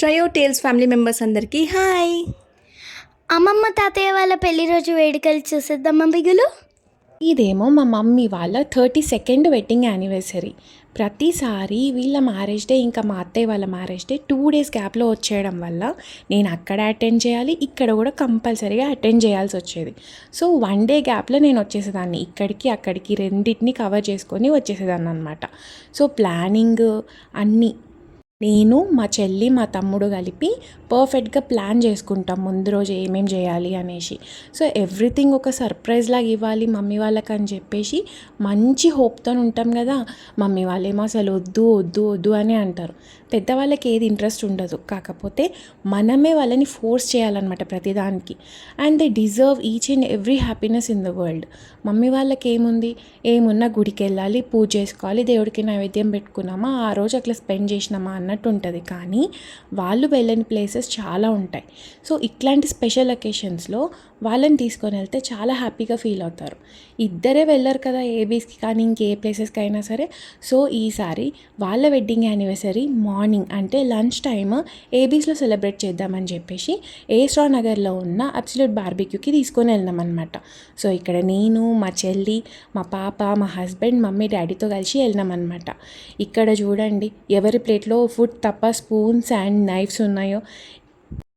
Trio Tales family members అందరికీ hi అమ్మమ్మ తాతయ్య వాళ్ళ పెళ్ళి రోజు వేడుకలు చూసేద్దామా బిగులు? ఇదేమో మా మమ్మీ వాళ్ళ థర్టీ సెకండ్ వెడ్డింగ్ యానివర్సరీ. ప్రతిసారి వీళ్ళ మ్యారేజ్ డే ఇంకా మా అత్తయ్య వాళ్ళ మ్యారేజ్ డే టూ డేస్ గ్యాప్లో వచ్చేయడం వల్ల నేను అక్కడ అటెండ్ చేయాలి ఇక్కడ కూడా కంపల్సరీగా అటెండ్ చేయాల్సి వచ్చేది. సో వన్ డే గ్యాప్లో నేను వచ్చేసేదాన్ని. ఇక్కడికి అక్కడికి రెండింటిని కవర్ చేసుకొని వచ్చేసేదాన్ని అనమాట సో ప్లానింగ్ అన్నీ నేను మా చెల్లి మా తమ్ముడు కలిపి పర్ఫెక్ట్గా ప్లాన్ చేసుకుంటాం. ముందు రోజు ఏమేం చేయాలి అనేసి. సో ఎవ్రీథింగ్ ఒక సర్ప్రైజ్ లాగా ఇవ్వాలి మమ్మీ వాళ్ళకి అని చెప్పేసి మంచి హోప్తో ఉంటాం కదా. మమ్మీ వాళ్ళేమో అసలు వద్దు వద్దు వద్దు అని అంటారు. పెద్దవాళ్ళకి ఏది ఇంట్రెస్ట్ ఉండదు. కాకపోతే మనమే వాళ్ళని ఫోర్స్ చేయాలన్నమాట ప్రతిదానికి and they deserve each and every happiness in the world mummy వాళ్ళకి ఏముంది? ఏమున్నా గుడికి వెళ్ళాలి పూజ చేసుకోవాలి దేవుడికి నైవేద్యం పెట్టుకున్నామా ఆ రోజు అట్లా స్పెండ్ చేసినామా అన్న అన్నట్టు ఉంటుంది కానీ వాళ్ళు వెళ్ళని ప్లేసెస్ చాలా ఉంటాయి. సో ఇట్లాంటి స్పెషల్ అకేషన్స్లో వాళ్ళని తీసుకొని వెళ్తే చాలా హ్యాపీగా ఫీల్ అవుతారు. ఇద్దరే వెళ్ళరు కదా ఏబీస్కి కానీ ఇంకే ప్లేసెస్కి అయినా సరే. సో ఈసారి వాళ్ళ వెడ్డింగ్ యానివర్సరీ మార్నింగ్ అంటే లంచ్ టైమ్ ఏబీస్లో సెలబ్రేట్ చేద్దామని చెప్పేసి ఏస్రా నగర్లో ఉన్న అబ్సల్యూట్ బార్బిక్యూకి తీసుకొని వెళ్ళినాం అనమాట సో ఇక్కడ నేను మా చెల్లి మా పాప మా హస్బెండ్ మమ్మీ డాడీతో కలిసి వెళ్ళినాం అనమాట ఇక్కడ చూడండి ఎవరి ప్లేట్లో ఫుడ్ తప్ప స్పూన్స్ అండ్ నైఫ్స్ ఉన్నాయో?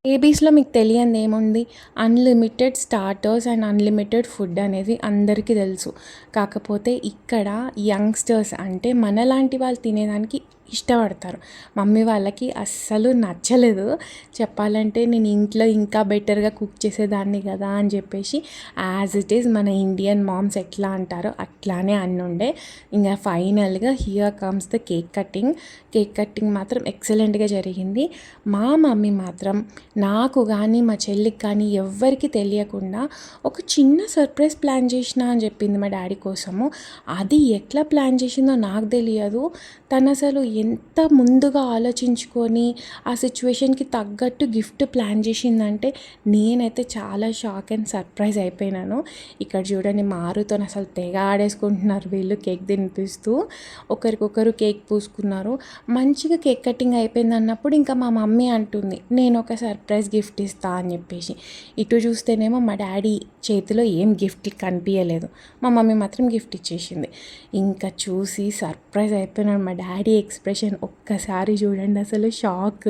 ఏబీస్లో మీకు తెలియంది ఏముంది unlimited starters and unlimited food అనేది అందరికీ తెలుసు. కాకపోతే ఇక్కడ యంగ్స్టర్స్ అంటే మనలాంటి వాళ్ళు తినేదానికి ఇష్టపడతారు. మమ్మీ వాళ్ళకి అస్సలు నచ్చలేదు. చెప్పాలంటే నేను ఇంట్లో ఇంకా బెటర్గా కుక్ చేసేదాన్ని కదా అని చెప్పేసి యాజ్ ఇట్ ఈస్ మన ఇండియన్ మామ్స్ ఎట్లా అంటారో అట్లానే అన్నుండే. ఇంకా ఫైనల్గా here comes the cake cutting cake cutting మాత్రం ఎక్సలెంట్గా జరిగింది. మా మమ్మీ మాత్రం నాకు కానీ మా చెల్లికి కానీ ఎవ్వరికి తెలియకుండా ఒక చిన్న సర్ప్రైజ్ ప్లాన్ చేసిన అని చెప్పింది మా డాడీ కోసము. అది ఎట్లా ప్లాన్ చేసిందో నాకు తెలియదు. తను అసలు ఎంత ముందుగా ఆలోచించుకొని ఆ సిచ్యువేషన్కి తగ్గట్టు గిఫ్ట్ ప్లాన్ చేసిందంటే నేనైతే చాలా షాక్ అండ్ సర్ప్రైజ్ అయిపోయినాను. ఇక్కడ చూడండి మారుతో అసలు తెగ ఆడేసుకుంటున్నారు వీళ్ళు కేక్ తినిపిస్తూ. ఒకరికొకరు కేక్ పూసుకున్నారు. మంచిగా కేక్ కటింగ్ అయిపోయింది అన్నప్పుడు ఇంకా మా మమ్మీ అంటుంది నేను ఒక సర్ప్రైజ్ గిఫ్ట్ ఇస్తా అని చెప్పేసి. ఇటు చూస్తేనేమో మా డాడీ చేతిలో ఏం గిఫ్ట్ కనిపించలేదు మా మమ్మీ మాత్రం గిఫ్ట్ ఇచ్చేసింది. ఇంకా చూసి సర్ప్రైజ్ అయిపోయినాడు మా డాడీ ఎక్స్ప్రెషన్ ఒక్కసారి చూడండి. అసలు షాక్.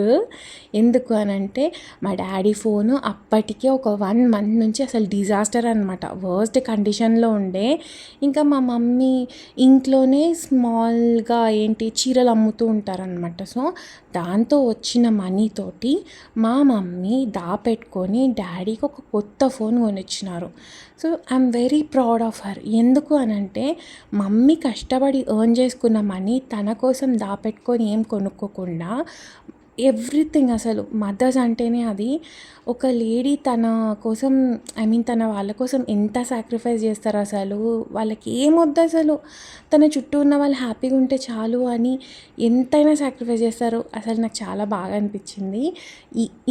ఎందుకు అనంటే మా డాడీ ఫోను అప్పటికే ఒక వన్ మంత్ నుంచి అసలు డిజాస్టర్ అనమాట వర్స్ట్ కండిషన్లో ఉండే. ఇంకా మా మమ్మీ ఇంట్లోనే స్మాల్గా ఏంటి చీరలు అమ్ముతూ ఉంటారనమాట సో దాంతో వచ్చిన మనీతోటి మా మమ్మీ దాపెట్టుకొని డాడీకి ఒక కొత్త phone కొనిచ్చినారు. So I'm very proud of her. ఎందుకు అనంటే మమ్మీ కష్టపడి ఎర్న్ చేసుకున్న మనీ తన కోసం పెట్టుకొని ఏం కొనుక్కోకుండా ఎవ్రీథింగ్ అసలు మదర్స్ అంటేనే అది ఒక లేడీ తన కోసం ఐ మీన్ తన వాళ్ళ కోసం ఎంత సాక్రిఫైస్ చేస్తారు అసలు? వాళ్ళకి ఏమొద్దు అసలు? తన చుట్టూ ఉన్న వాళ్ళు హ్యాపీగా ఉంటే చాలు అని ఎంతైనా సాక్రిఫైస్ చేస్తారు. అసలు నాకు చాలా బాగా అనిపించింది.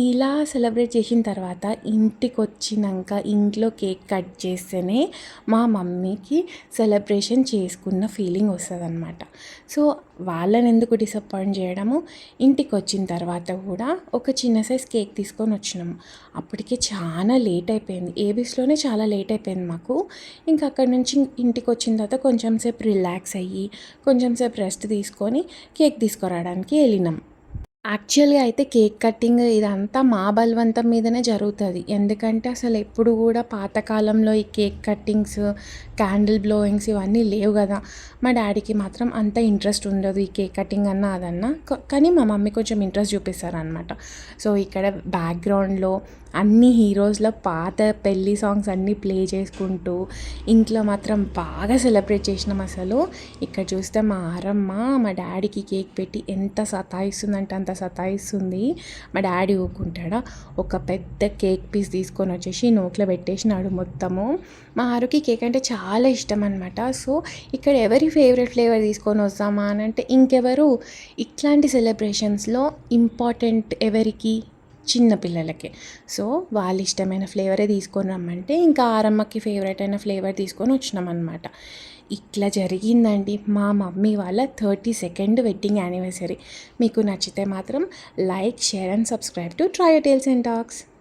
ఇలా సెలబ్రేట్ చేసిన తర్వాత ఇంటికి వచ్చినాక ఇంట్లో కేక్ కట్ చేస్తేనే మా మమ్మీకి సెలబ్రేషన్ చేసుకున్న ఫీలింగ్ వస్తుంది అనమాట సో వాళ్ళని ఎందుకు డిసప్పాయింట్ చేయడము? ఇంటికి వచ్చిన తర్వాత కూడా ఒక చిన్న సైజ్ కేక్ తీసుకొని వచ్చినాము అప్పటికే చాలా లేట్ అయిపోయింది. ఏబీస్లోనే చాలా లేట్ అయిపోయింది మాకు. ఇంకా అక్కడి నుంచి ఇంటికి వచ్చిన తర్వాత కొంచెం సేపు రిలాక్స్ అయ్యి కొంచెం సేపు రెస్ట్ తీసుకొని కేక్ తీసుకురావడానికి వెళ్ళినాం. యాక్చువల్గా అయితే కేక్ కటింగ్ ఇదంతా మా బలవంతం మీదనే జరుగుతుంది. ఎందుకంటే అసలు ఎప్పుడు కూడా పాతకాలంలో ఈ కేక్ కట్టింగ్స్ క్యాండిల్ బ్లోయింగ్స్ ఇవన్నీ లేవు కదా. మా డాడీకి మాత్రం అంత ఇంట్రెస్ట్ ఉండదు ఈ కేక్ కటింగ్ అన్నా అదన్నా. కానీ మా మమ్మీ కొంచెం ఇంట్రెస్ట్ చూపిస్తారనమాట సో ఇక్కడ బ్యాక్గ్రౌండ్లో అన్ని హీరోస్లో పాత పెళ్ళి సాంగ్స్ అన్నీ ప్లే చేసుకుంటూ ఇంట్లో మాత్రం బాగా సెలబ్రేట్ చేసినాం అసలు. ఇక్కడ చూస్తే మా ఆరమ్మ మా డాడీకి కేక్ పెట్టి ఎంత సతాయిస్తుందంటే అంత సతాయిస్తుంది. మా డాడీ ఊరుకుంటాడా ఒక పెద్ద కేక్ పీస్ తీసుకొని వచ్చేసి నోట్లో పెట్టేసినాడు మొత్తము. మా ఆరుకి కేక్ అంటే చాలా ఇష్టం అనమాట సో ఇక్కడ ఎవరి ఫేవరెట్ ఫ్లేవర్ తీసుకొని వస్తామా అని అంటే ఇంకెవరు? ఇట్లాంటి సెలబ్రేషన్స్లో ఇంపార్టెంట్ ఎవరికి? చిన్న పిల్లలకి. సో వాళ్ళ ఇష్టమైన ఫ్లేవరే తీసుకొని రమ్మంటే ఇంకా ఆరమ్మకి ఫేవరెట్ అయిన ఫ్లేవర్ తీసుకొని వచ్చినాం అనమాట ఇట్లా జరిగిందండి. మా మమ్మీ వాళ్ళ థర్టీ సెకండ్ వెడ్డింగ్ యానివర్సరీ. మీకు నచ్చితే మాత్రం like share and subscribe to Trio Tales and Talks.